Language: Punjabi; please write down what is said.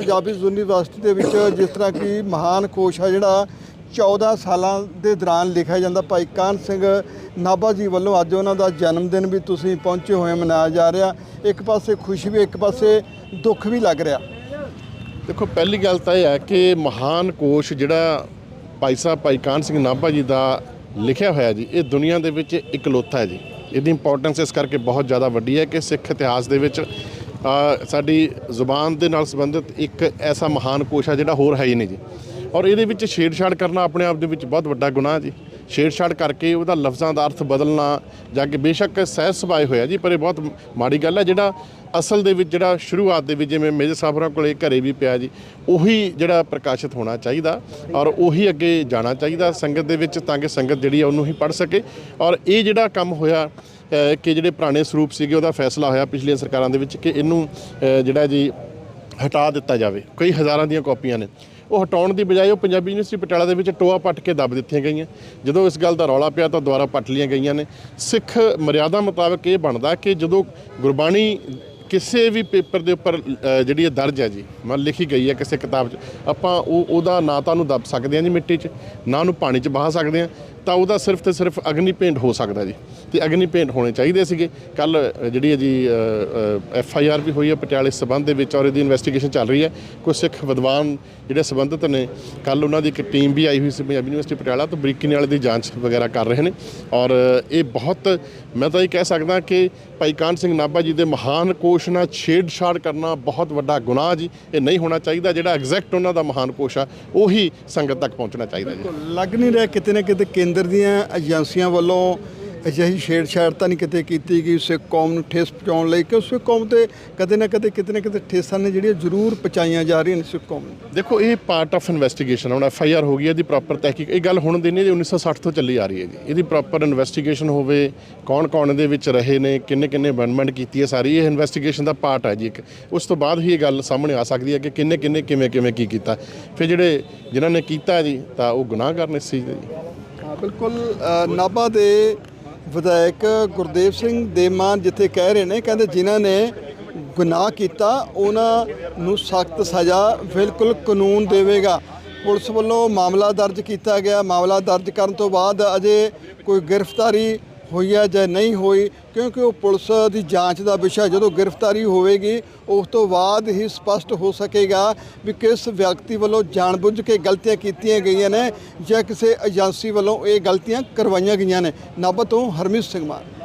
ਪੰਜਾਬੀ ਯੂਨੀਵਰਸਿਟੀ ਦੇ ਵਿੱਚ ਜਿਸ ਤਰ੍ਹਾਂ ਕਿ ਮਹਾਨ ਕੋਸ਼ ਹੈ ਜਿਹੜਾ 14 ਸਾਲਾਂ ਦੇ ਦੌਰਾਨ ਲਿਖਿਆ ਜਾਂਦਾ। ਭਾਈ ਕਾਨ ਸਿੰਘ ਨਾਭਾ ਜੀ ਵੱਲੋਂ ਅੱਜ ਉਹਨਾਂ ਦਾ ਜਨਮ ਦਿਨ ਵੀ ਤੁਸੀਂ ਪਹੁੰਚੇ ਹੋਏ ਮਨਾਇਆ ਜਾ ਰਿਹਾ। ਇੱਕ ਪਾਸੇ ਖੁਸ਼ੀ ਵੀ, ਇੱਕ ਪਾਸੇ ਦੁੱਖ ਵੀ ਲੱਗ ਰਿਹਾ। ਦੇਖੋ, ਪਹਿਲੀ ਗੱਲ ਤਾਂ ਇਹ ਹੈ ਕਿ ਮਹਾਨ ਕੋਸ਼ ਜਿਹੜਾ ਭਾਈ ਸਾਹਿਬ, ਭਾਈ ਕਾਨ ਸਿੰਘ ਨਾਭਾ ਜੀ ਦਾ ਲਿਖਿਆ ਹੋਇਆ ਜੀ, ਇਹ ਦੁਨੀਆ ਦੇ ਵਿੱਚ ਇਕਲੌਤਾ ਹੈ ਜੀ। ਇਹਦੀ ਇੰਪੋਰਟੈਂਸ ਇਸ ਕਰਕੇ ਬਹੁਤ ਜ਼ਿਆਦਾ ਵੱਡੀ ਹੈ ਕਿ ਸਿੱਖ ਇਤਿਹਾਸ ਦੇ ਵਿੱਚ ਸਾਡੀ ਜ਼ੁਬਾਨ ਦੇ ਨਾਲ ਸੰਬੰਧਿਤ ਇੱਕ ਐਸਾ ਮਹਾਨ ਕੋਸ਼ ਆ ਜਿਹੜਾ ਹੋਰ ਹੈ ਹੀ ਨਹੀਂ ਜੀ। ਔਰ ਇਹਦੇ ਵਿੱਚ ਛੇੜਛਾੜ ਕਰਨਾ ਆਪਣੇ ਆਪ ਦੇ ਵਿੱਚ ਬਹੁਤ ਵੱਡਾ ਗੁਨਾਹ ਜੀ। ਛੇੜਛਾੜ ਕਰਕੇ ਉਹਦਾ ਲਫ਼ਜ਼ਾਂ ਦਾ ਅਰਥ ਬਦਲਣਾ ਜਾਂ ਕਿ ਬੇਸ਼ੱਕ ਸਹਿਜ ਸੁਭਾਅ ਹੋਇਆ ਜੀ, ਪਰ ਇਹ ਬਹੁਤ ਮਾੜੀ ਗੱਲ ਹੈ ਜਿਹੜਾ ਅਸਲ ਦੇ ਵਿੱਚ ਜਿਹੜਾ ਸ਼ੁਰੂਆਤ ਦੇ ਵਿੱਚ ਜਿਵੇਂ ਮੇਜਰ ਸਾਹਿਬਾਂ ਕੋਲੇ ਘਰੇ ਵੀ ਪਿਆ ਜੀ, ਉਹੀ ਜਿਹੜਾ ਪ੍ਰਕਾਸ਼ਿਤ ਹੋਣਾ ਚਾਹੀਦਾ ਔਰ ਉਹੀ ਅੱਗੇ ਜਾਣਾ ਚਾਹੀਦਾ ਸੰਗਤ ਦੇ ਵਿੱਚ ਤਾਂ ਕਿ ਸੰਗਤ ਜਿਹੜੀ ਆ ਉਹਨੂੰ ਹੀ ਪੜ ਸਕੇ। ਔਰ ਇਹ ਜਿਹੜਾ ਕੰਮ ਹੋਇਆ ਕਿ ਜਿਹੜੇ ਪੁਰਾਣੇ ਸਰੂਪ ਸੀਗੇ, ਉਹਦਾ ਫੈਸਲਾ ਹੋਇਆ ਪਿਛਲੀਆਂ ਸਰਕਾਰਾਂ ਦੇ ਵਿੱਚ ਕਿ ਇਹਨੂੰ ਜਿਹੜਾ ਜੀ, ਹਟਾ ਦਿੱਤਾ ਜਾਵੇ। ਕਈ ਹਜ਼ਾਰਾਂ ਦੀਆਂ ਕਾਪੀਆਂ ਨੇ। ਉਹ ਹਟਾਉਣ ਦੀ ਬਜਾਏ ਉਹ ਪੰਜਾਬੀ ਯੂਨੀਵਰਸਿਟੀ ਪਟਿਆਲਾ ਦੇ ਵਿੱਚ ਟੋਆ ਪੱਟ ਕੇ ਦੱਬ ਦਿੱਤੀਆਂ ਗਈਆਂ। ਜਦੋਂ ਇਸ ਗੱਲ ਦਾ ਰੌਲਾ ਪਿਆ ਤਾਂ ਦੁਬਾਰਾ ਪੱਟ ਲੀਆਂ ਗਈਆਂ ਨੇ। ਸਿੱਖ ਮਰਿਆਦਾ ਮੁਤਾਬਕ ਇਹ ਬਣਦਾ ਕਿ ਜਦੋਂ ਗੁਰਬਾਣੀ ਕਿਸੇ ਵੀ ਪੇਪਰ ਦੇ ਉੱਪਰ ਜਿਹੜੀ ਇਹ ਦਰਜ ਹੈ ਜੀ, ਮੰਨ ਲਿਖੀ ਗਈ ਹੈ ਕਿਸੇ ਕਿਤਾਬ 'ਚ, ਆਪਾਂ ਉਹ, ਉਹਦਾ ਨਾ ਤਾਂ ਉਹਨੂੰ ਦੱਬ ਸਕਦੇ ਹਾਂ ਜੀ ਮਿੱਟੀ 'ਚ, ਨਾ ਉਹਨੂੰ ਪਾਣੀ 'ਚ ਬਹਾ ਸਕਦੇ ਹਾਂ। ਤਾਂ ਉਹਦਾ ਸਿਰਫ ਤੇ ਸਿਰਫ ਅਗਨੀ ਭੇਂਟ ਹੋ ਸਕਦਾ ਜੀ। ਤੇ ਅਗਨੀ ਭੇਂਟ ਹੋਣੇ ਚਾਹੀਦੇ ਸੀਗੇ। ਕੱਲ ਜਿਹੜੀ ਹੈ ਜੀ ਐਫ ਆਈ ਆਰ ਵੀ ਹੋਈ ਹੈ ਪਟਿਆਲੇ ਸਬੰਧ ਦੇ ਵਿੱਚ ਔਰ ਇਹਦੀ ਇਨਵੈਸਟੀਗੇਸ਼ਨ ਚੱਲ ਰਹੀ ਹੈ। ਕੁਝ ਸਿੱਖ ਵਿਦਵਾਨ ਜਿਹੜੇ ਸੰਬੰਧਿਤ ਨੇ ਕੱਲ ਉਹਨਾਂ ਦੀ ਇੱਕ ਟੀਮ ਵੀ ਆਈ ਹੋਈ ਸੀ ਪੰਜਾਬੀ ਯੂਨੀਵਰਸਿਟੀ ਪਟਿਆਲਾ ਤੋਂ ਬਰੀਕੀ ਨਾਲ ਦੀ ਜਾਂਚ ਵਗੈਰਾ ਕਰ ਰਹੇ ਨੇ। ਔਰ ਇਹ ਬਹੁਤ, ਮੈਂ ਤਾਂ ਇਹ ਕਹਿ ਸਕਦਾ ਕਿ ਭਾਈ ਕਾਨ ਸਿੰਘ ਨਾਭਾ ਜੀ ਦੇ ਮਹਾਨ ਕੋਸ਼ ਨਾਲ ਛੇੜਛਾੜ ਕਰਨਾ ਬਹੁਤ ਵੱਡਾ ਗੁਨਾਹ ਜੀ। ਇਹ ਨਹੀਂ ਹੋਣਾ ਚਾਹੀਦਾ, ਜਿਹੜਾ ਐਗਜ਼ੈਕਟ ਉਹਨਾਂ ਦਾ ਮਹਾਨ ਕੋਸ਼ ਆ, ਉਹੀ ਸੰਗਤ ਤੱਕ ਪਹੁੰਚਣਾ ਚਾਹੀਦਾ ਜੀ। ਲੱਗ ਨਹੀਂ ਰਿਹਾ ਕਿਤੇ ਨਾ ਕਿਤੇ ਕੇਂਦਰ ਦੀਆਂ ਏਜੰਸੀਆਂ ਵੱਲੋਂ ਅਜਿਹੀ ਛੇੜਛਾੜ ਤਾਂ ਨਹੀਂ ਕਿਤੇ ਕੀਤੀ ਗਈ ਸਿੱਖ ਕੌਮ ਨੂੰ ਠੇਸ ਪਹੁੰਚਾਉਣ ਲਈ ਕਿ ਸਿੱਖ ਕੌਮ ਤੇ ਕਦੇ ਨਾ ਕਦੇ ਕਿਤੇ ਨਾ ਕਿਤੇ ਠੇਸਾਂ ਨੇ ਜਿਹੜੀਆਂ ਜ਼ਰੂਰ ਪਹੁੰਚਾਈਆਂ ਜਾ ਰਹੀਆਂ ਨੇ ਸਿੱਖ ਕੌਮ ਨੂੰ। ਦੇਖੋ ਇਹ ਪਾਰਟ ਆਫ ਇਨਵੈਸਟੀਗੇਸ਼ਨ ਹੁਣ ਐਫ ਆਈ ਆਰ ਹੋ ਗਈ ਹੈ ਇਹਦੀ ਪ੍ਰੋਪਰ ਤਹਿਕੀਕ ਇਹ ਗੱਲ ਹੁਣ ਦੀ ਨਹੀਂ ਇਹ 1960 ਤੋਂ ਚੱਲੀ ਆ ਰਹੀ ਹੈ ਜੀ ਇਹਦੀ ਪ੍ਰੋਪਰ ਇਨਵੈਸਟੀਗੇਸ਼ਨ ਹੋਵੇ ਕੌਣ ਕੌਣ ਇਹਦੇ ਵਿੱਚ ਰਹੇ ਨੇ ਕਿੰਨੇ ਕਿੰਨੇ ਅਮੈਂਡਮੈਂਟ ਕੀਤੀ ਹੈ ਸਾਰੀ ਇਹ ਇਨਵੈਸਟੀਗੇਸ਼ਨ ਦਾ ਪਾਰਟ ਹੈ ਜੀ ਇੱਕ। ਉਸ ਤੋਂ ਬਾਅਦ ਹੀ ਇਹ ਗੱਲ ਸਾਹਮਣੇ ਆ ਸਕਦੀ ਹੈ ਕਿ ਕਿੰਨੇ ਕਿੰਨੇ ਕਿਵੇਂ ਕਿਵੇਂ ਕੀ ਕੀਤਾ। ਫਿਰ ਜਿਹੜੇ ਜਿਨ੍ਹਾਂ ਨੇ ਕੀਤਾ ਜੀ ਤਾਂ ਉਹ ਗੁਨਾਹਗਰ ਨੇ ਦੇ ਜੀ। ਬਿਲਕੁਲ ਨਾਭਾ ਦੇ ਵਿਧਾਇਕ ਗੁਰਦੇਵ ਸਿੰਘ ਦੇਮਾਨ ਜਿੱਥੇ ਕਹਿ ਰਹੇ ਨੇ, ਕਹਿੰਦੇ ਜਿਨ੍ਹਾਂ ਨੇ ਗੁਨਾਹ ਕੀਤਾ, ਉਹਨਾਂ ਨੂੰ ਸਖਤ ਸਜ਼ਾ ਬਿਲਕੁਲ ਕਾਨੂੰਨ ਦੇਵੇਗਾ। ਪੁਲਿਸ ਵੱਲੋਂ ਮਾਮਲਾ ਦਰਜ ਕੀਤਾ ਗਿਆ। ਮਾਮਲਾ ਦਰਜ ਕਰਨ ਤੋਂ ਬਾਅਦ ਅਜੇ ਕੋਈ ਗ੍ਰਿਫਤਾਰੀ ਹੋਈ ਹੈ ਜਾਂ ਨਹੀਂ ਹੋਈ, ਕਿਉਂਕਿ ਉਹ ਪੁਲਿਸ ਦੀ ਜਾਂਚ ਦਾ ਵਿਸ਼ਾ ਜਦੋਂ ਗ੍ਰਿਫਤਾਰੀ ਹੋਵੇਗੀ, ਉਸ ਤੋਂ ਬਾਅਦ ਹੀ ਸਪਸ਼ਟ ਹੋ ਸਕੇਗਾ ਵੀ ਕਿਸ ਵਿਅਕਤੀ ਵੱਲੋਂ ਜਾਣਬੁੱਝ ਕੇ ਗਲਤੀਆਂ ਕੀਤੀਆਂ ਗਈਆਂ ਨੇ ਜਾਂ ਕਿਸੇ ਏਜੰਸੀ ਵੱਲੋਂ ਇਹ ਗਲਤੀਆਂ ਕਰਵਾਈਆਂ ਗਈਆਂ ਨੇ। ਨਾਭਾ ਤੋਂ ਹਰਮੀਤ ਸਿੰਘ ਮਾਨ।